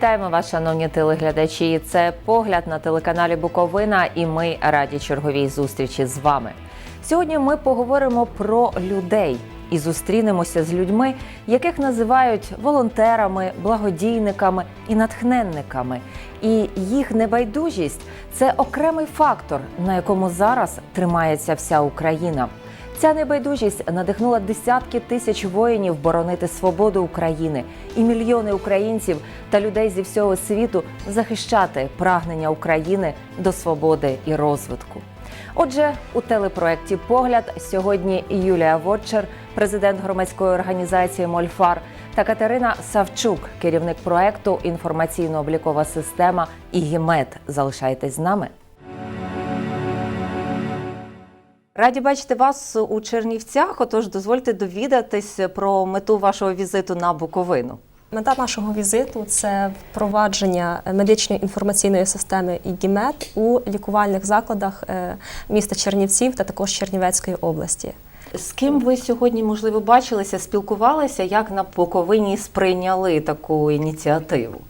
Вітаємо вас, шановні телеглядачі. Це погляд на телеканалі Буковина, і ми раді черговій зустрічі з вами. Сьогодні ми поговоримо про людей і зустрінемося з людьми, яких називають волонтерами, благодійниками і натхненниками. І їх небайдужість це окремий фактор, на якому зараз тримається вся Україна. Ця небайдужість надихнула десятки тисяч воїнів боронити свободу України і мільйони українців та людей зі всього світу захищати прагнення України до свободи і розвитку. Отже, у телепроекті Погляд сьогодні Юлія Вотчер, президент громадської організації Мольфар, та Катерина Савчук, керівник проекту інформаційно-облікова система «ІГІМЕД». Залишайтесь з нами. Раді бачити вас у Чернівцях. Отож, дозвольте довідатись про мету вашого візиту на Буковину. Мета нашого візиту це впровадження медичної інформаційної системи ІГІМЕД у лікувальних закладах е, міста Чернівців та також Чернівецької області. З ким ви сьогодні, можливо, бачилися, спілкувалися, як на Буковині сприйняли таку ініціативу?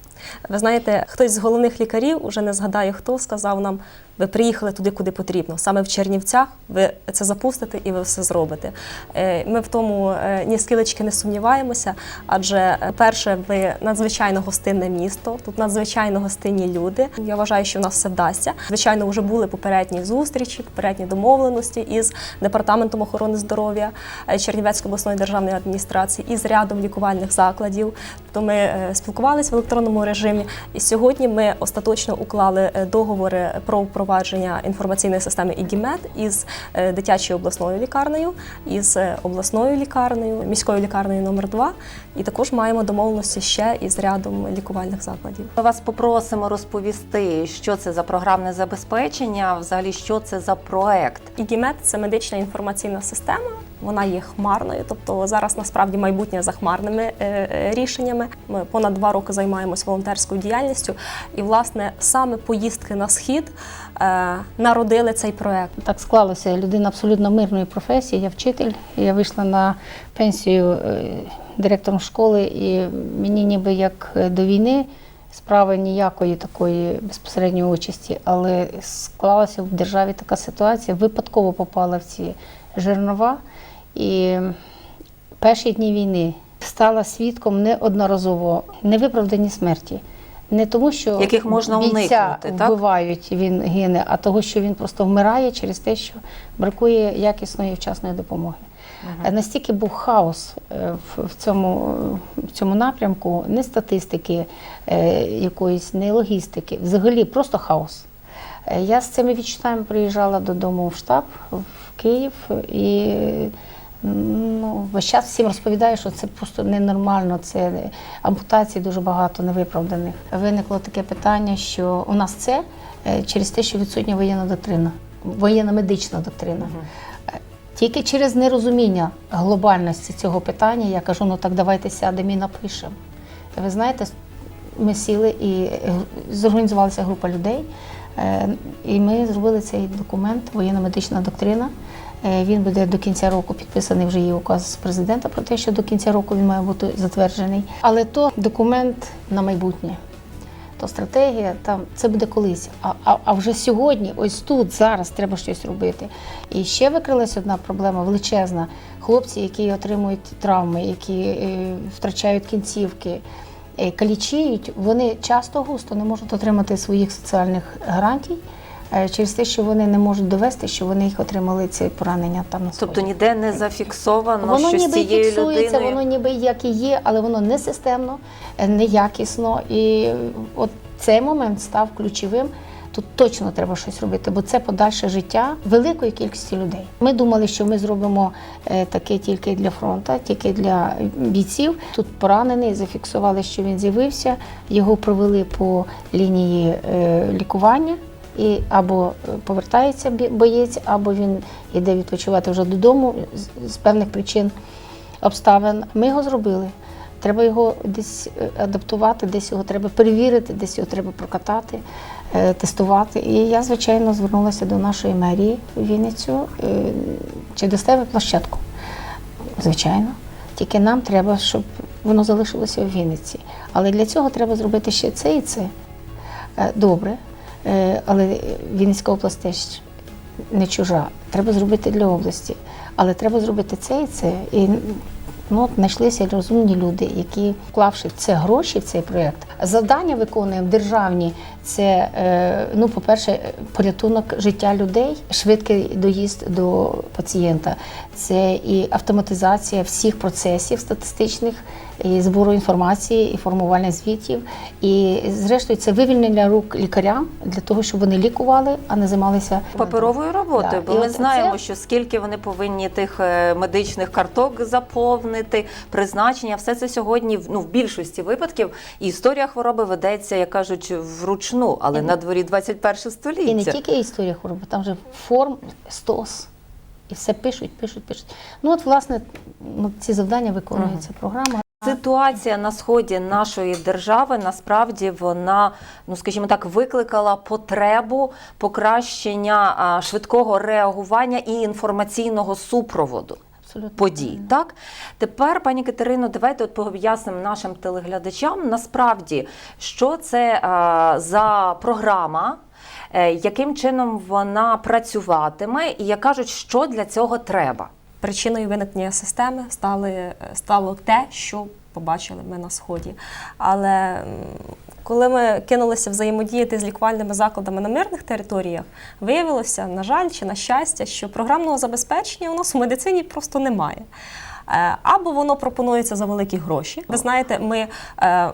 Ви знаєте, хтось з головних лікарів, уже не згадаю хто, сказав нам, ви приїхали туди, куди потрібно. Саме в Чернівцях ви це запустите і ви все зробите. Е, Ми в тому е, ні скілечки не сумніваємося, адже е, перше, ви надзвичайно гостинне місто, тут надзвичайно гостинні люди. Я вважаю, що в нас все вдасться. Звичайно, вже були попередні зустрічі, попередні домовленості із департаментом охорони здоров'я Чернівецької обласної державної адміністрації і з рядом лікувальних закладів. Тобто ми спілкувалися в електронному режимі, і сьогодні ми остаточно уклали договори про впровадження інформаційної системи ІГІМЕД із е, дитячою обласною лікарнею, із е, обласною лікарнею, міською лікарнею номер 2 і також маємо домовленості ще із рядом лікувальних закладів. Ми вас попросимо розповісти, що це за програмне забезпечення, взагалі що це за проект. ІГІМЕД – це медична інформаційна система. Вона є хмарною, тобто зараз насправді майбутнє за хмарними е, е, рішеннями. Ми понад два роки займаємось волонтерською діяльністю, і власне саме поїздки на схід е, народили цей проект. Так склалося. Людина абсолютно мирної професії, я вчитель. Я вийшла на пенсію директором школи, і мені ніби як до війни справи ніякої такої безпосередньої участі, але склалася в державі така ситуація, випадково попала в ці жернова. І перші дні війни стала свідком неодноразово невиправдані смерті. Не тому, що Яких можна бійця уникнути, так? вбивають, він гине, а того, що він просто вмирає через те, що бракує якісної і вчасної допомоги. Е, Настільки був хаос е, в, цьому, в цьому напрямку, не статистики е, якоїсь, не логістики, взагалі просто хаос. Я з цими відчуттями приїжджала додому в штаб в Київ і ну, весь час всім розповідаю, що це просто ненормально, це ампутацій дуже багато невиправданих. Виникло таке питання, що у нас це е, через те, що відсутня воєнна доктрина, воєнна медична доктрина. Е, Тільки через нерозуміння глобальності цього питання я кажу, ну так давайте сядемо і напишемо. Ви знаєте, ми сіли і е, зорганізувалася група людей, і ми зробили цей документ Воєнно-медична доктрина. Е, Він буде до кінця року підписаний вже є указ президента про те, що до кінця року він має бути затверджений. Але то документ на майбутнє. То стратегія там це буде колись. А, а, а вже сьогодні, ось тут, зараз треба щось робити. І ще викрилась одна проблема величезна. Хлопці, які отримують травми, які е, втрачають кінцівки, е, калічіють, вони часто густо не можуть отримати своїх соціальних гарантій через те, що вони не можуть довести, що вони їх отримали ці поранення там на сході. Тобто ніде не зафіксовано, Воно що з ніби цією фіксується, людиною. воно ніби як і є, але воно не системно, е, неякісно. І от цей момент став ключовим. Тут точно треба щось робити, бо це подальше життя великої кількості людей. Ми думали, що ми зробимо е, таке тільки для фронту, тільки для бійців. Тут поранений, зафіксували, що він з'явився. Його провели по лінії е, лікування. І або е, повертається боєць, або він йде відпочивати вже додому з- певних причин обставин. Ми його зробили. Треба його десь е, адаптувати, десь його треба перевірити, десь його треба прокатати, е, тестувати. І я, звичайно, звернулася до нашої мерії в Вінницю. Чи дасте ви площадку? Звичайно. Тільки нам треба, щоб воно залишилося в Вінниці. Але для цього треба зробити ще це і це. Добре, але Вінницька область теж не чужа. Треба зробити для області. Але треба зробити це і це. І ну, знайшлися розумні люди, які, вклавши це гроші в цей проєкт, завдання виконуємо державні. Це, е, ну, по-перше, порятунок життя людей, швидкий доїзд до пацієнта. Це і автоматизація всіх процесів статистичних, і збору інформації, і формування звітів. І, зрештою, це вивільнення рук лікарям для того, щоб вони лікували, а не займалися Паперовою роботою, Да. бо І ми от знаємо, це- що скільки вони повинні тих е, медичних карток заповнити, призначення, все це сьогодні ну, в більшості випадків історія хвороби ведеться, як кажуть, вручну, але на дворі 21 століття. І не тільки історія хвороби, там вже форм стос. І все пишуть, пишуть, пишуть. Ну от, власне, ну, ці завдання виконується програма. Ситуація на сході нашої держави насправді вона, ну скажімо так, викликала потребу покращення швидкого реагування і інформаційного супроводу. Абсолютно. подій. Так тепер, пані Катерино, давайте от пояснимо нашим телеглядачам насправді, що це а, за програма. е, Яким чином вона працюватиме, і як кажуть, що для цього треба? Причиною виникнення системи стали, стало те, що побачили ми на сході. Але коли ми кинулися взаємодіяти з лікувальними закладами на мирних територіях, виявилося, на жаль чи на щастя, що програмного забезпечення у нас у медицині просто немає. Е, Або воно пропонується за великі гроші. Ви знаєте, ми е,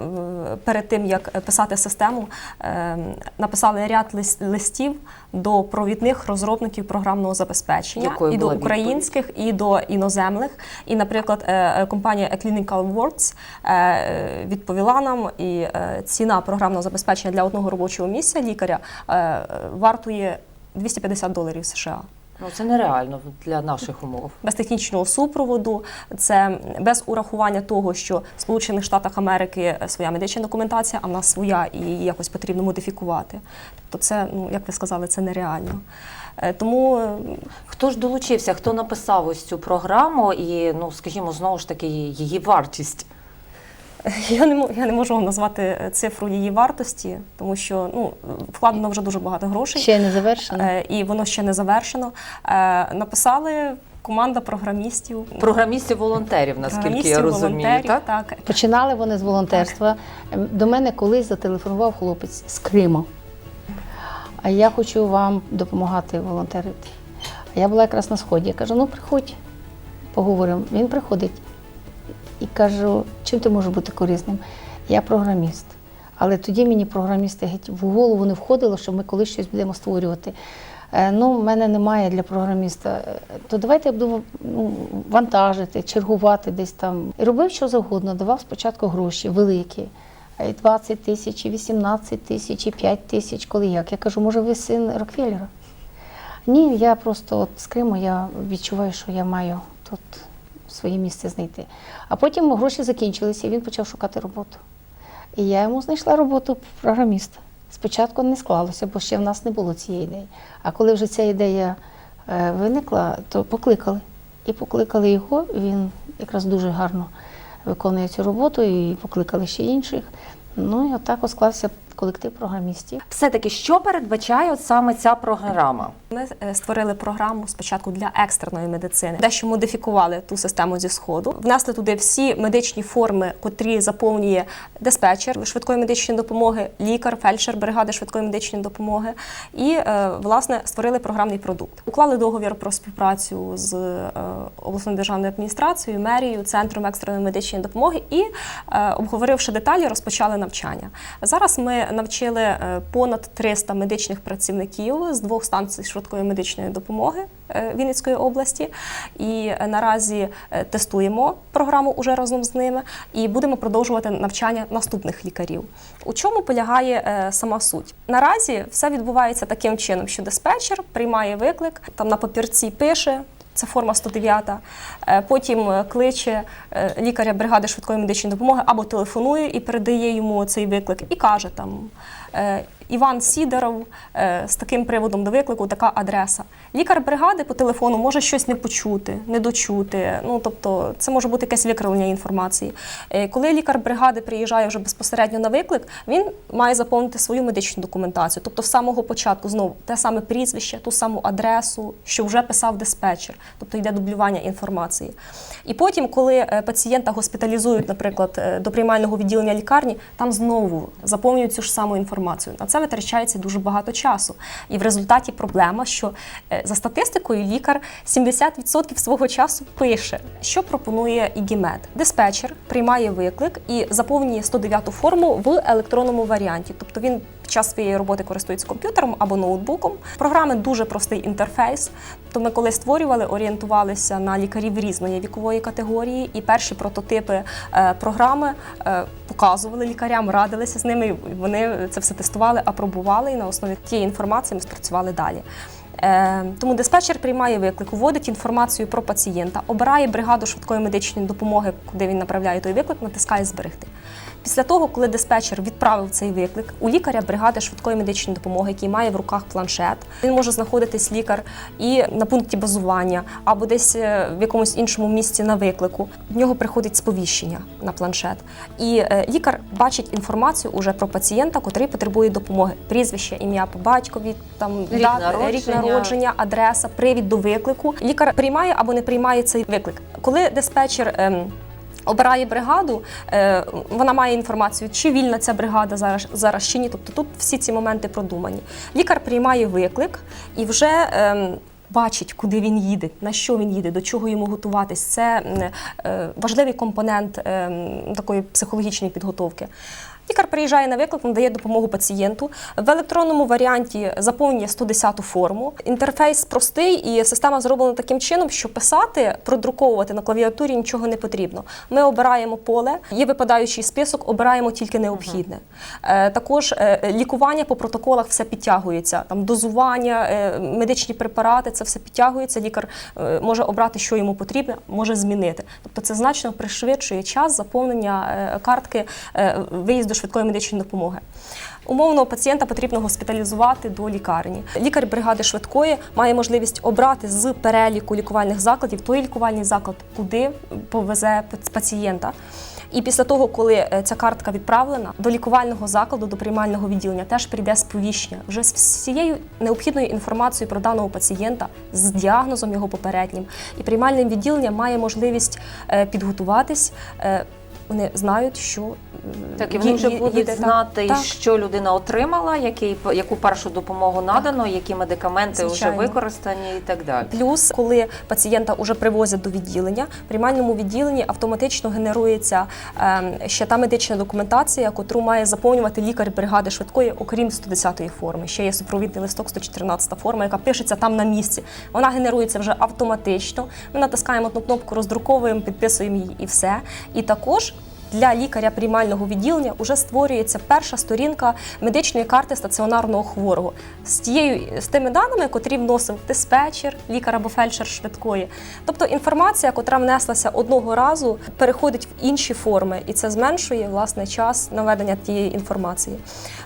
перед тим як писати систему, е, написали ряд лис- листів до провідних розробників програмного забезпечення Якою і до була відповідь? українських, і до іноземних. І, наприклад, компанія Clinical Words відповіла нам, і ціна програмного забезпечення для одного робочого місця лікаря вартує 250 доларів США. Ну це нереально для наших умов. Без технічного супроводу, це без урахування того, що в Сполучених Штатах Америки своя медична документація, а в нас своя, і її якось потрібно модифікувати. Тобто, це, ну як ви сказали, це нереально. Е, Тому е, Хто ж долучився, хто написав ось цю програму, і ну скажімо, знову ж таки її вартість. Я не мо- я не можу вам назвати е, цифру її вартості, тому що ну вкладено вже дуже багато грошей, Ще не завершено. е, і воно ще не завершено. Е, Написали команда програмістів, Програмістів-волонтерів, наскільки я розумію, волонтерів, так? так. Починали вони з волонтерства. Ем, До мене колись зателефонував хлопець з Криму. А я хочу вам допомагати волонтерити. Я була якраз на сході. Я кажу, ну приходь, поговоримо. Він приходить і кажу, чим ти можеш бути корисним? Я програміст. Але тоді мені програмісти геть в голову не входило, що ми колись щось будемо створювати. Е, Ну, в мене немає для програміста. Е, То давайте я буду ну, вантажити, чергувати десь там. І робив що завгодно, давав спочатку гроші великі. Е, 20 тисяч, 18 тисяч, і 5 тисяч, коли як. Я кажу, може, ви син Рокфеллера? Ні, я просто от з Криму я відчуваю, що я маю тут своє місце знайти. А потім гроші закінчилися, і він почав шукати роботу. І я йому знайшла роботу програміста. Спочатку не склалося, бо ще в нас не було цієї ідеї. А коли вже ця ідея е, виникла, то покликали. І покликали його. Він якраз дуже гарно виконує цю роботу, і покликали ще інших. Ну і отак от склався колектив програмістів. Все-таки, що передбачає саме ця програма? Ми е, створили програму спочатку для екстреної медицини, дещо модифікували ту систему зі сходу, внесли туди всі медичні форми, котрі заповнює диспетчер швидкої медичної допомоги, лікар, фельдшер бригади швидкої медичної допомоги, і е, власне створили програмний продукт. Уклали договір про співпрацю з е, обласною державною адміністрацією, мерією, центром екстреної медичної допомоги і, обговоривши деталі, розпочали навчання. Зараз ми навчили е, понад 300 медичних працівників з двох станцій швидкої медичної допомоги е, Вінницької області. І е, наразі тестуємо програму уже разом з ними і будемо продовжувати навчання наступних лікарів. У чому полягає сама суть? Наразі все відбувається таким чином, що диспетчер приймає виклик, там на папірці пише. Це форма 109. Е, Потім е, кличе е, лікаря бригади швидкої медичної допомоги або телефонує і передає йому цей виклик, і каже там: Іван Сідоров е, з таким приводом до виклику, така адреса. Лікар бригади по телефону може щось не почути, не дочути. Ну тобто, це може бути якесь викривлення інформації. Е, Коли лікар бригади приїжджає вже безпосередньо на виклик, він має заповнити свою медичну документацію. Тобто, з самого початку знову те саме прізвище, ту саму адресу, що вже писав диспетчер, тобто йде дублювання інформації. І потім, коли е, пацієнта госпіталізують, наприклад, до приймального відділення лікарні, там знову заповнюють цю ж саму інформацію. На це витрачається дуже багато часу. І в результаті проблема, що е, за статистикою лікар 70% свого часу пише, що пропонує ІГІМЕД. Диспетчер приймає виклик і заповнює 109 форму в електронному варіанті. Тобто він під час своєї роботи користується комп'ютером або ноутбуком. Програми дуже простий інтерфейс. То ми коли створювали, орієнтувалися на лікарів різної вікової категорії, і перші прототипи е, програми е, показували лікарям, радилися з ними. Вони це все тестували, апробували, і на основі тієї інформації ми спрацювали далі. Е, Тому диспетчер приймає виклик, вводить інформацію про пацієнта, обирає бригаду швидкої медичної допомоги, куди він направляє той виклик, натискає зберегти. Після того, коли диспетчер відправив цей виклик, у лікаря бригади швидкої медичної допомоги, який має в руках планшет, він може знаходитись лікар і на пункті базування, або десь е, в якомусь іншому місці на виклику. В нього приходить сповіщення на планшет. І е, лікар бачить інформацію уже про пацієнта, котрий потребує допомоги. Прізвище, ім'я по батькові, там Рік дата, рік народження. народження, адреса, привід до виклику. Лікар приймає або не приймає цей виклик. Коли диспетчер. Обирає бригаду, е, вона має інформацію, чи вільна ця бригада зараз, зараз чи ні. Тобто тут всі ці моменти продумані. Лікар приймає виклик і вже ем, бачить, куди він їде, на що він їде, до чого йому готуватись. Це е, важливий компонент ем, такої психологічної підготовки. Лікар приїжджає на виклик, надає допомогу пацієнту. В електронному варіанті заповнює 110 форму. Інтерфейс простий і система зроблена таким чином, що писати, продруковувати на клавіатурі нічого не потрібно. Ми обираємо поле, є випадаючий список, обираємо тільки необхідне. Е, Також е, лікування по протоколах все підтягується. Там дозування, е, медичні препарати, це все підтягується. Лікар може обрати, що йому потрібно, може змінити. Тобто це значно пришвидшує час заповнення картки виїзду швидкої медичної допомоги. Умовно пацієнта потрібно госпіталізувати до лікарні. Лікар бригади швидкої має можливість обрати з переліку лікувальних закладів той лікувальний заклад, куди повезе пац- пацієнта. І після того, коли е, ця картка відправлена до лікувального закладу, до приймального відділення, теж прийде сповіщення вже з всією необхідною інформацією про даного пацієнта, з діагнозом його попереднім. І приймальне відділення має можливість е, підготуватись. Вони знають, що Так, і вони вже будуть знати, Так. що людина отримала, який, яку першу допомогу надано, які медикаменти вже використані і так далі. Плюс, коли пацієнта вже привозять до відділення, в приймальному відділенні автоматично генерується ем, ще та медична документація, яку має заповнювати лікар бригади швидкої, окрім 110-ї форми. Ще є супровідний листок 114 форма, яка пишеться там на місці. Вона генерується вже автоматично. Ми натискаємо одну кнопку, роздруковуємо, підписуємо її і все. І також. Для лікаря приймального відділення вже створюється перша сторінка медичної карти стаціонарного хворого з тією з тими даними, котрі вносив диспетчер, лікар або фельдшер швидкої. Тобто інформація, котра внеслася одного разу, переходить в інші форми, і це зменшує власне час наведення тієї інформації.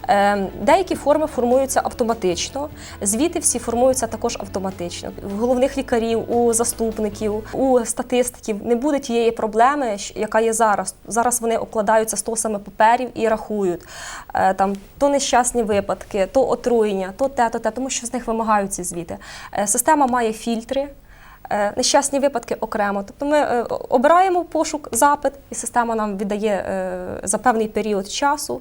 Е, деякі форми формуються автоматично, звіти всі формуються також автоматично. В головних лікарів, у заступників, у статистиків не буде тієї проблеми, яка є зараз. Зараз вони обкладаються стосами паперів і рахують Е, там то нещасні випадки, то отруєння, то те, то те, тому що з них вимагають ці звіти. Е, Система має фільтри. е, Нещасні випадки окремо. Тобто ми обираємо пошук, запит, і система нам віддає за певний період часу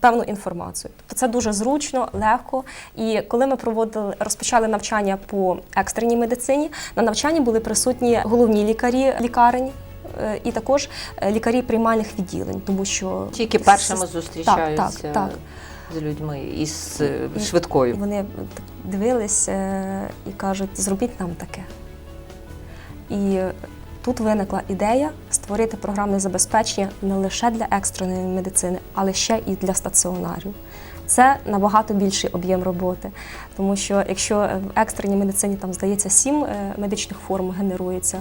певну інформацію. Тобто це дуже зручно, легко. І коли ми проводили, розпочали навчання по екстреній медицині, на навчанні були присутні головні лікарі лікарень. Е, І також е, лікарі приймальних відділень, тому що Тільки першими зустрічаються так, так. з людьми із швидкою. І вони так дивились е, і кажуть, зробіть нам таке. І тут виникла ідея створити програмне забезпечення не лише для екстреної медицини, але ще і для стаціонарів. Це набагато більший об'єм роботи, тому що якщо в екстреній медицині там здається сім медичних форм генерується,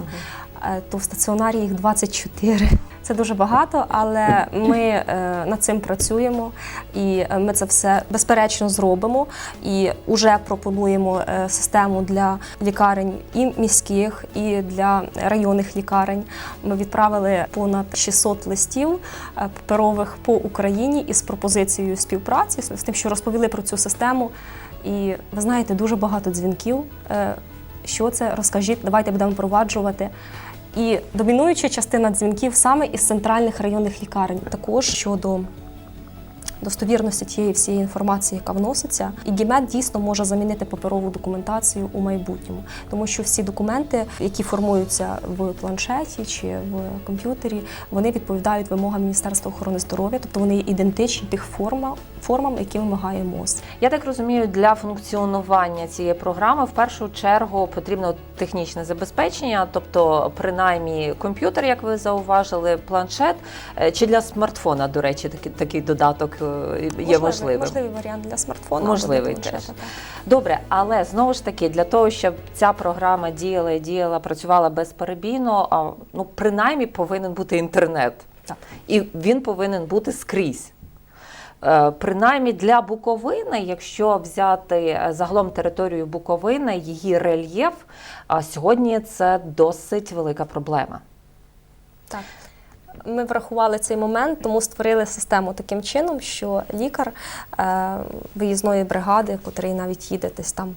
то в стаціонарі їх 24. Це дуже багато, але ми е, над цим працюємо і е, ми це все безперечно зробимо. І вже пропонуємо е, систему для лікарень і міських, і для районних лікарень. Ми відправили понад 600 листів е, паперових по Україні із пропозицією співпраці, з тим, що розповіли про цю систему. І ви знаєте, дуже багато дзвінків. Е, Що це? Розкажіть, давайте будемо впроваджувати. І домінуюча частина дзвінків саме із центральних районних лікарень. Також щодо достовірності тієї всієї інформації, яка вноситься, і ГІМЕД дійсно може замінити паперову документацію у майбутньому, тому що всі документи, які формуються в планшеті чи в комп'ютері, вони відповідають вимогам Міністерства охорони здоров'я, тобто вони є ідентичні тих формам, формам, які вимагає МОЗ. Я так розумію, для функціонування цієї програми в першу чергу потрібно технічне забезпечення, тобто принаймні комп'ютер, як ви зауважили, планшет е, чи для смартфона, до речі, такий, такий додаток е, є можливим. Можливий варіант для смартфона. Можливий для теж. Добре, але знову ж таки, для того, щоб ця програма діяла і діяла, працювала безперебійно, ну принаймні повинен бути інтернет. Так. І він повинен бути скрізь. Е, Принаймні для Буковини, якщо взяти е, загалом територію Буковини, її рельєф, сьогодні це досить велика проблема. Так. Ми врахували цей момент, тому створили систему таким чином, що лікар е, виїзної бригади, котрий навіть їде десь там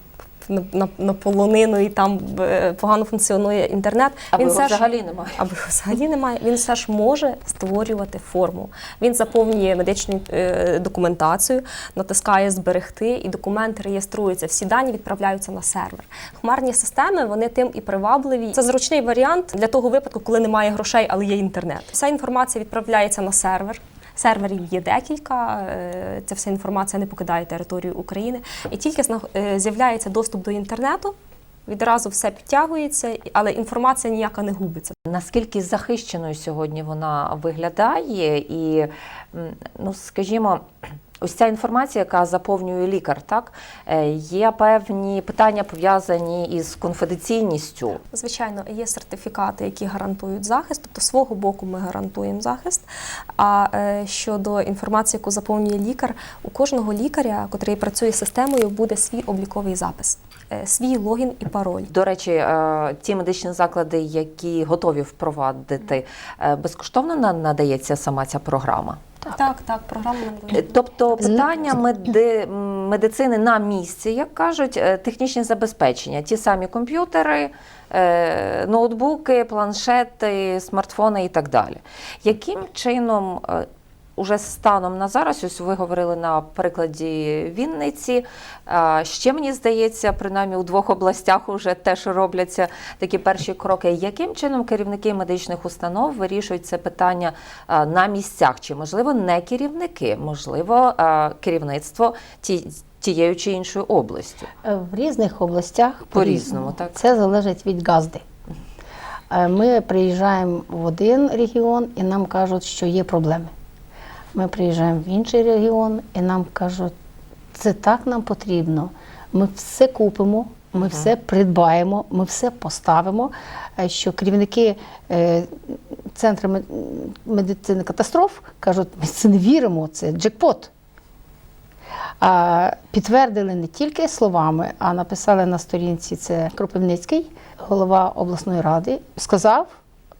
на, на, полонину і там е, погано функціонує інтернет. Або його все ж- взагалі немає. або його взагалі немає. Він все ж може створювати форму. Він заповнює медичну е, документацію, натискає зберегти, і документ реєструється. Всі дані відправляються на сервер. Хмарні системи вони тим і привабливі. Це зручний варіант для того випадку, коли немає грошей, але є інтернет. Вся інформація відправляється на сервер. Серверів є декілька, е, ця вся інформація не покидає територію України. І тільки е, з'являється доступ до інтернету, відразу все підтягується, але інформація ніяка не губиться. Наскільки захищеною сьогодні вона виглядає, і ну скажімо. Ось ця інформація, яка заповнює лікар, так Е, є певні питання пов'язані із конфіденційністю. Звичайно, є сертифікати, які гарантують захист, тобто свого боку ми гарантуємо захист. А е, щодо інформації, яку заповнює лікар, у кожного лікаря, котрий працює системою, буде свій обліковий запис, е, свій логін і пароль. До речі, ті медичні заклади, які готові впровадити, безкоштовно на- надається сама ця програма. Так, так, програма нам Е. Тобто питання меди, медицини на місці, як кажуть, технічні забезпечення, ті самі комп'ютери, е, ноутбуки, планшети, смартфони і так далі. Яким чином е, уже станом на зараз, ось ви говорили на прикладі Вінниці, ще мені здається, принаймні у двох областях вже теж робляться такі перші кроки. Яким чином керівники медичних установ вирішують це питання на місцях? Чи можливо не керівники, можливо, керівництво ті- тією чи іншою областю? Е, В різних областях По-різному, так? Це залежить від газди. Е, Ми приїжджаємо в один регіон і нам кажуть, що є проблеми. Ми приїжджаємо в інший регіон і нам кажуть, це так нам потрібно. Ми все купимо, ми все придбаємо, ми все поставимо. Е, Що керівники е, центру медицини катастроф кажуть, ми це не віримо, це джекпот. А підтвердили не тільки словами, а написали на сторінці це Кропивницький, голова обласної ради, сказав.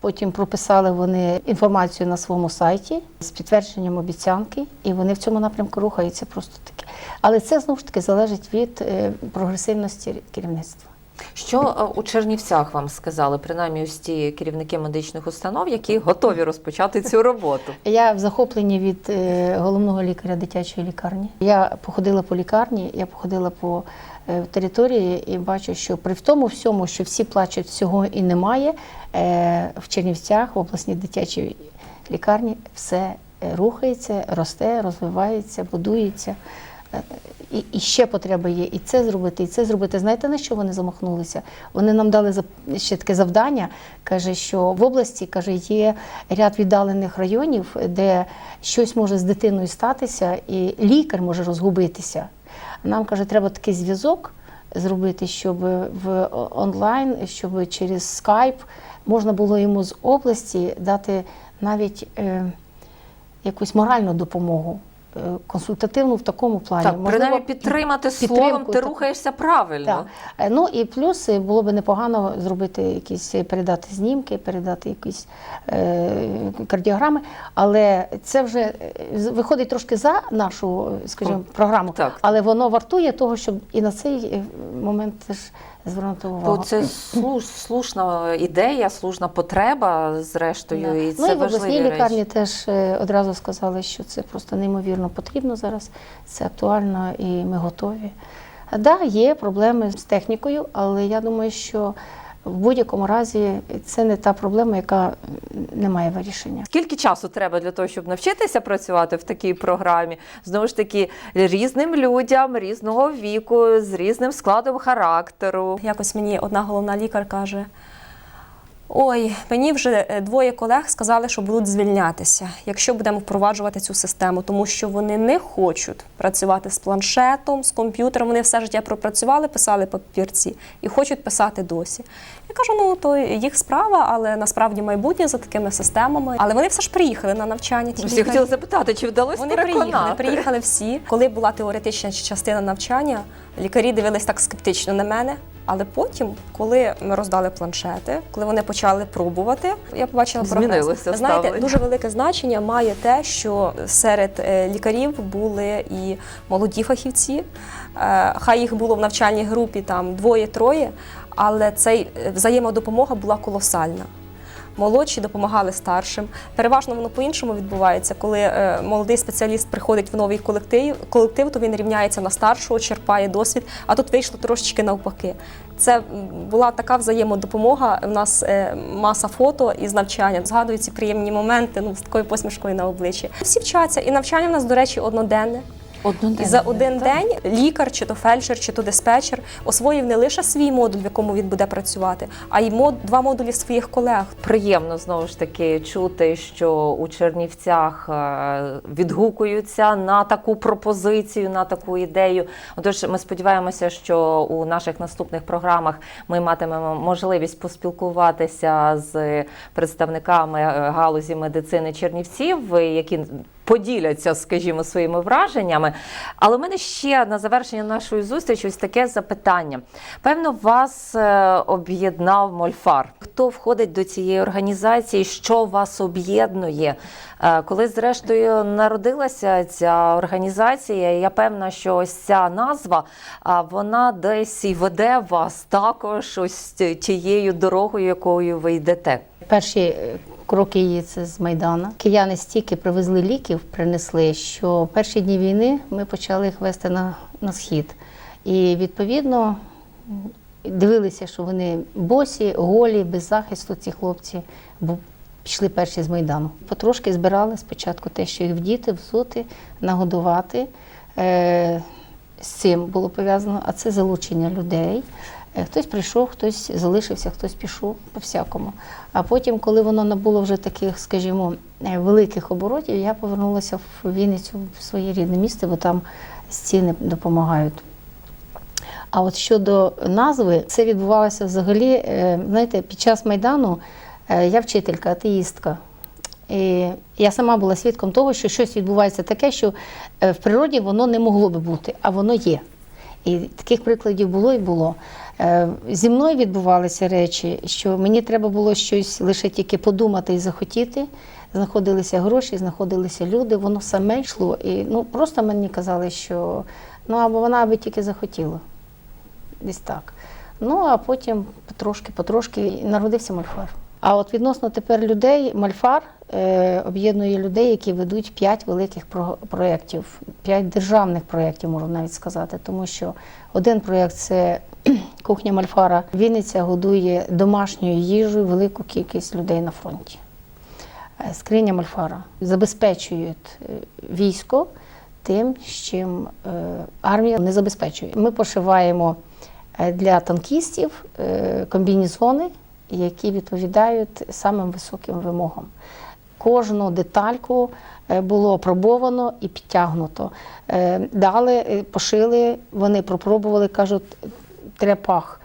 Потім прописали вони інформацію на своєму сайті з підтвердженням обіцянки, і вони в цьому напрямку рухаються просто таки. Але це знову ж таки залежить від е, прогресивності керівництва. Що е, у Чернівцях вам сказали, принаймні ось ті керівники медичних установ, які готові розпочати цю роботу? Я в захопленні від е, головного лікаря дитячої лікарні. Я походила по лікарні, я походила по території і бачу, що при тому всьому, що всі плачуть, всього і немає, е, в Чернівцях, в обласній дитячій лікарні, все е, рухається, росте, розвивається, будується. Е, І, і ще потреба є і це зробити, і це зробити. Знаєте, на що вони замахнулися? Вони нам дали ще таке завдання. Каже, що в області каже, є ряд віддалених районів, де щось може з дитиною статися, і лікар може розгубитися. Нам каже, треба такий зв'язок зробити, щоб в онлайн, щоб через скайп можна було йому з області дати навіть е, якусь моральну допомогу, консультативну в такому плані. Так, принаймні підтримати словом, ти таку. рухаєшся правильно. Так. Е, Ну і плюс е, було б непогано зробити якісь е, передати знімки, передати якісь е, кардіограми, але це вже е, виходить трошки за нашу, е, скажімо, програму. Так. Але воно вартує того, щоб і на цей е, момент теж звернути увагу. Бо це слуш, слушна ідея, слушна потреба, зрештою, Да. і це ну і в обласній важливі лікарні речі. теж е, одразу сказали, що це просто неймовірно потрібно зараз. Це актуально і ми готові. Так, да, є проблеми з технікою, але я думаю, що в будь-якому разі це не та проблема, яка не має вирішення. Скільки часу треба для того, щоб навчитися працювати в такій програмі? Знову ж таки, різним людям різного віку, з різним складом характеру. Якось мені одна головна лікар каже: Ой, мені вже е, двоє колег сказали, що будуть звільнятися, якщо будемо впроваджувати цю систему, тому що вони не хочуть працювати з планшетом, з комп'ютером. Вони все життя пропрацювали, писали папірці і хочуть писати досі. Я кажу, ну то їх справа, але насправді майбутнє за такими системами. Але вони все ж приїхали на навчання. ті Всі хотіли запитати, чи вдалося Вони переконати? приїхали, приїхали всі. Коли була теоретична частина навчання, лікарі дивились так скептично на мене. Але потім, коли ми роздали планшети, коли вони почали пробувати, я побачила прогрес. Знаєте, ставлення. дуже велике значення має те, що серед е, лікарів були і молоді фахівці. Е, Хай їх було в навчальній групі там двоє-троє, але цей е, взаємодопомога була колосальна. Молодші допомагали старшим. Переважно воно по-іншому відбувається. Коли е, молодий спеціаліст приходить в новий колектив, колектив, то він рівняється на старшого, черпає досвід. А тут вийшло трошечки навпаки. Це була така взаємодопомога. У нас е, маса фото із навчання. Згадую ці приємні моменти ну, з такою посмішкою на обличчі. Всі вчаться, і навчання в нас, до речі, одноденне. І за один день лікар, чи то фельдшер, чи то диспетчер освоїв не лише свій модуль, в якому він буде працювати, а й мод, два модулі своїх колег. Приємно знову ж таки чути, що у Чернівцях е, відгукуються на таку пропозицію, на таку ідею. Отож, ми сподіваємося, що у наших наступних програмах ми матимемо можливість поспілкуватися з представниками е, галузі медицини Чернівців, які поділяться, скажімо, своїми враженнями. Але в мене ще на завершення нашої зустрічі ось таке запитання. Певно, вас е, об'єднав Мольфар. Хто входить до цієї організації? Що вас об'єднує? Е, Коли зрештою народилася ця організація, я певна, що ось ця назва вона десь і веде вас також ось тією дорогою, якою ви йдете. Перші е, кроки її це з Майдана. Кияни стільки привезли ліків, принесли, що перші дні війни ми почали їх вести на, на схід. І відповідно дивилися, що вони босі, голі, без захисту ці хлопці, бо пішли перші з Майдану. Потрошки збирали спочатку те, що їх вдіти, взути, нагодувати. Е, з цим було пов'язано, а це залучення людей. Е, Хтось прийшов, хтось залишився, хтось пішов по-всякому. А потім, коли воно набуло вже таких, скажімо, е, великих оборотів, я повернулася в Вінницю в своє рідне місто, бо там стіни допомагають. А от щодо назви, це відбувалося взагалі, е, знаєте, під час Майдану я вчителька, атеїстка. І я сама була свідком того, що щось відбувається таке, що в природі воно не могло би бути, а воно є. І таких прикладів було і було. Е, Зі мною відбувалися речі, що мені треба було щось лише тільки подумати і захотіти. Знаходилися гроші, знаходилися люди, воно саме йшло. І ну, просто мені казали, що ну або вона аби тільки захотіла. Десь так. Ну а потім потрошки-потрошки народився мальфар. А от відносно тепер людей, мальфар об'єднує людей, які ведуть п'ять великих про- проєктів, п'ять державних проєктів, можна навіть сказати, тому що один проєкт це кухня Мальфара. Вінниця годує домашньою їжею велику кількість людей на фронті. Е, Скриня Мальфара забезпечують е, військо тим, з чим е, армія не забезпечує. Ми пошиваємо е, для танкістів е, комбінезони, які відповідають самим високим вимогам. Кожну детальку е, було опробовано і підтягнуто. Е, Дали, е, пошили, вони пропробували, кажуть, тряпах.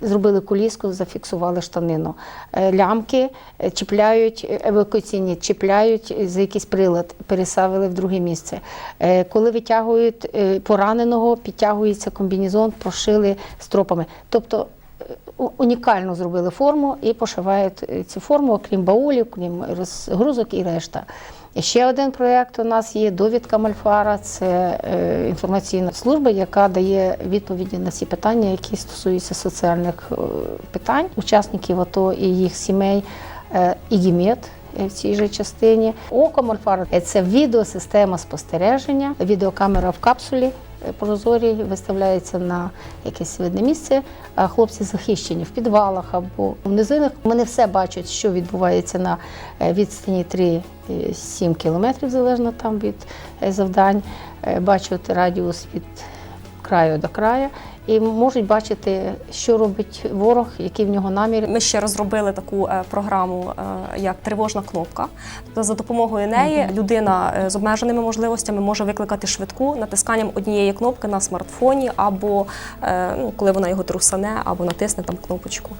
Зробили коліску, зафіксували штанину. Лямки чіпляють, евакуаційні чіпляють за якийсь прилад, пересавили в друге місце. Коли витягують пораненого, підтягується комбінезон, прошили стропами. Тобто унікально зробили форму і пошивають е, цю форму, окрім баулів, крім розгрузок і решта. Ще один проєкт у нас є довідка Мальфара. Це е, інформаційна служба, яка дає відповіді на всі питання, які стосуються соціальних е, питань учасників АТО і їх сімей. ІГІМЕД е, в цій же частині. Око Мольфара – це відеосистема спостереження, відеокамера в капсулі прозорій виставляється на якесь видне місце. А хлопці захищені в підвалах або в низинах. Вони все бачать, що відбувається на е, відстані 3-7 кілометрів, залежно там від е, завдань. Е, Бачать радіус від краю до краю і можуть бачити, що робить ворог, які в нього наміри. Ми ще розробили таку е, програму, е, як тривожна кнопка. Тобто за допомогою неї людина е, з обмеженими можливостями може викликати швидку натисканням однієї кнопки на смартфоні, або ну, коли вона його трусане, або натисне там кнопочку.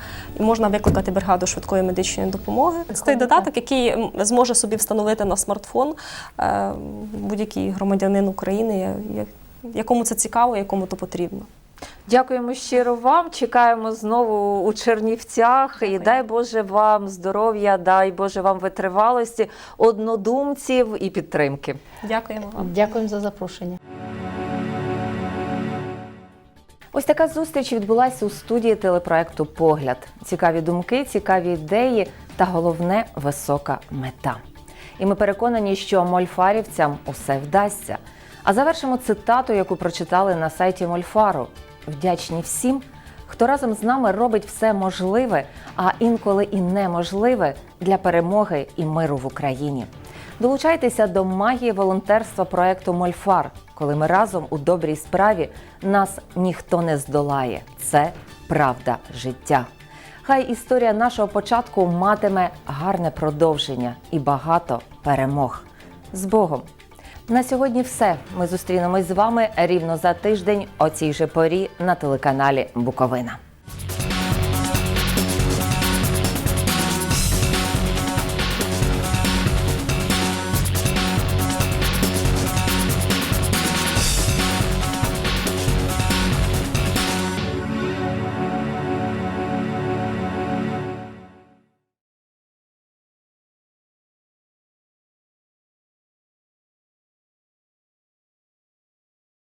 І можна викликати бригаду швидкої медичної допомоги. Це той додаток, який зможе собі встановити на смартфон будь-який громадянин України, якому це цікаво, якому то потрібно. Дякуємо щиро вам. Чекаємо знову у Чернівцях. І дай Боже вам здоров'я, дай Боже вам витривалості, однодумців і підтримки. Дякуємо вам. Дякуємо за запрошення. Ось така зустріч відбулася у студії телепроекту Погляд. Цікаві думки, цікаві ідеї та головне висока мета. І ми переконані, що мольфарівцям усе вдасться. А завершимо цитату, яку прочитали на сайті Мольфару. Вдячні всім, хто разом з нами робить все можливе, а інколи і неможливе для перемоги і миру в Україні. Долучайтеся до магії волонтерства проекту Мольфар, коли ми разом у добрій справі нас ніхто не здолає. Це правда життя. Хай історія нашого початку матиме гарне продовження і багато перемог. З Богом! На сьогодні все. Ми зустрінемось з вами рівно за тиждень о цій же порі на телеканалі Буковина.